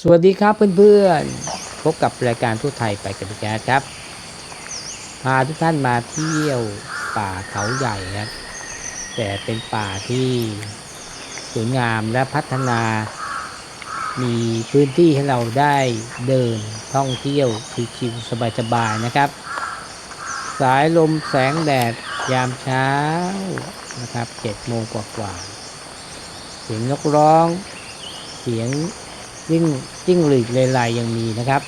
สวัสดีครับเพื่อนๆ พบกับรายการทั่วไทยไปกับแจ๊ดครับ พาทุกท่านมาเที่ยวป่าเขาใหญ่ครับ แต่เป็นป่าที่สวยงามและพัฒนา มีพื้นที่ให้เราได้เดินท่องเที่ยวชิวๆสบายๆนะครับ สายลมแสงแดดยามเช้านะครับเจ็ดโมงกว่าๆเสียงนกร้อง เสียง จิ้งจิ้งหรีดเลไลยังมีนะครับ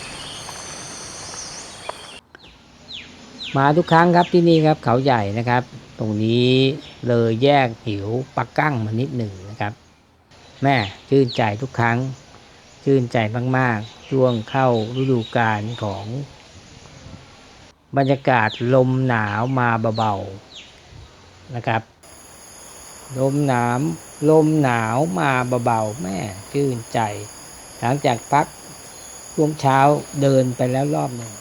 มาทุกครั้งครับที่นี่ครับเขาใหญ่นะครับ ตรงนี้เลยแยกหิวปักกั้งมานิดหนึ่งนะครับ แม่ชื่นใจทุกครั้ง ชื่นใจมากๆ ช่วงเข้าฤดูกาลของ บรรยากาศลมหนาวมาเบาๆนะครับลมหนาวลมหนาวมาเบาๆแม่ชื่นใจ หลังจากพักช่วงเช้าเดินไปแล้วรอบหนึ่ง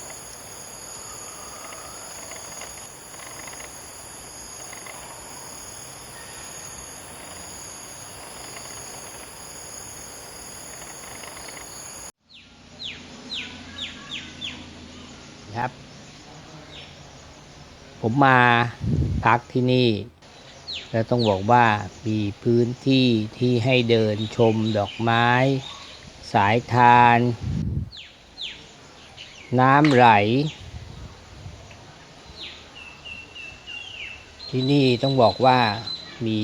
ครับ ผมมาพักที่นี่ แล้วต้องบอกว่ามีพื้นที่ที่ให้เดินชมดอกไม้ สายทาน น้ำไหล ที่นี่ต้องบอกว่ามี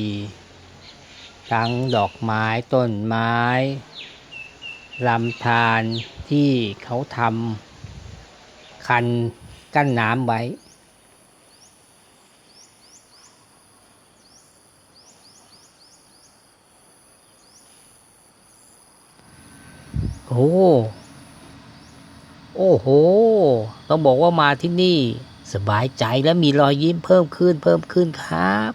ทั้งดอกไม้ต้นไม้ลำธารที่เขาทำคันกั้นน้ำไว้ โอ้โหโอ้โห ต้องบอกว่ามาที่นี่ สบายใจและมีรอยยิ้มเพิ่มขึ้นเพิ่มขึ้นครับ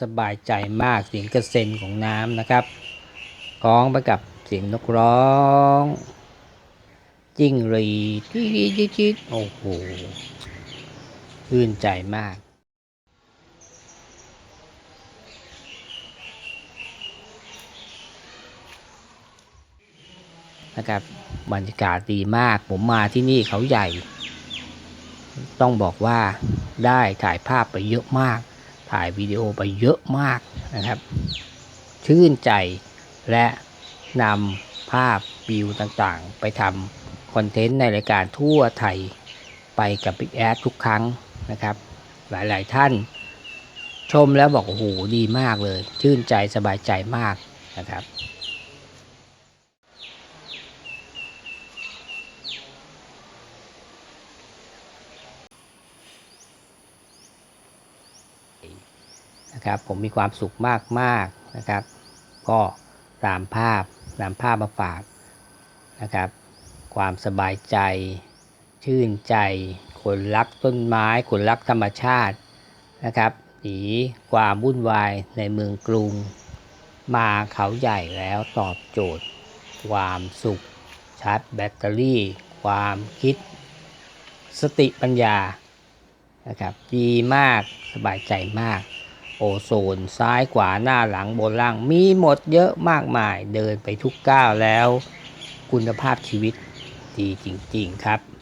สบายใจมากเสียงกระเซ็นของน้ำนะครับคล้องไปกับเสียงนกร้อง จิ้งหรีดจี๊ดจี๊ดจี๊ดโอ้โห ชื่นใจมาก นะครับบรรยากาศดีมาก ผมมาที่นี่เขาใหญ่ ต้องบอกว่าได้ถ่ายภาพไปเยอะมาก ถ่ายวิดีโอไปเยอะมากนะครับ ชื่นใจและนำภาพวิวต่างๆ ไปทำคอนเทนต์ในรายการทั่วไทยไปกับบิ๊กแอดทุกครั้ง นะครับ หลายๆท่านชมแล้วบอกโอ้โหดีมากเลย ชื่นใจสบายใจมากนะครับ นะครับ ผมมีความสุขมากมากนะครับ ก็ตามภาพนำภาพมาฝากนะครับ ความสบายใจ ชื่นใจ คนรักต้นไม้ คนรักธรรมชาตินะครับหนีความวุ่นวายในเมืองกรุง มาเขาใหญ่แล้วตอบโจทย์ ความสุขชาร์จแบตเตอรี่ ความคิด สติปัญญานะครับดีมากสบายใจมาก โอโซนซ้ายขวาหน้าหลังบนล่างมีหมดเยอะมากมายเดินไปทุกก้าวแล้ว คุณภาพชีวิตดีจริง ๆ ครับ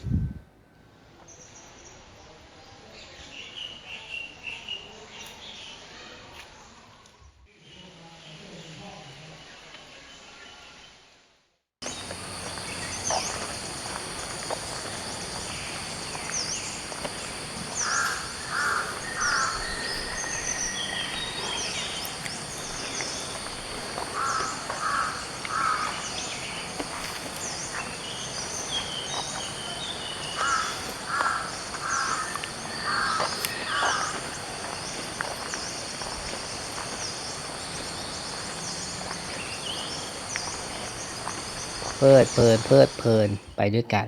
เพลิดเพลินเพลิดเพลินไปด้วยกัน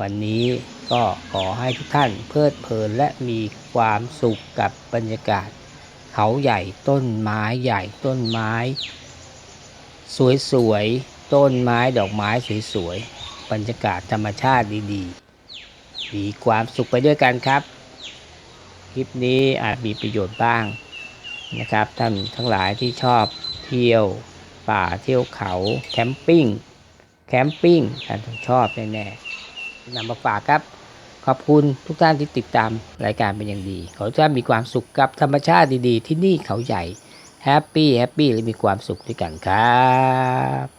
วันนี้ก็ขอให้ทุกท่านเพลิดเพลินและมีความสุขกับบรรยากาศ เขาใหญ่ต้นไม้ใหญ่ต้นไม้ สวยๆ ต้นไม้ดอกไม้สวยๆ บรรยากาศธรรมชาติดีๆ มีความสุขไปด้วยกันครับ คลิปนี้อาจมีประโยชน์บ้างนะครับท่านทั้งหลายที่ชอบเที่ยวป่าเที่ยวเขาแคมปิ้ง แคมปิ้งท่านชอบแน่ๆนำมาฝากครับ ขอบคุณทุกท่านที่ติดตามรายการเป็นอย่างดี ขอทุกท่านมีความสุขกับธรรมชาติดีๆ ที่นี่เขาใหญ่แฮปปี้แฮปปี้และมีความสุขด้วยกันครับ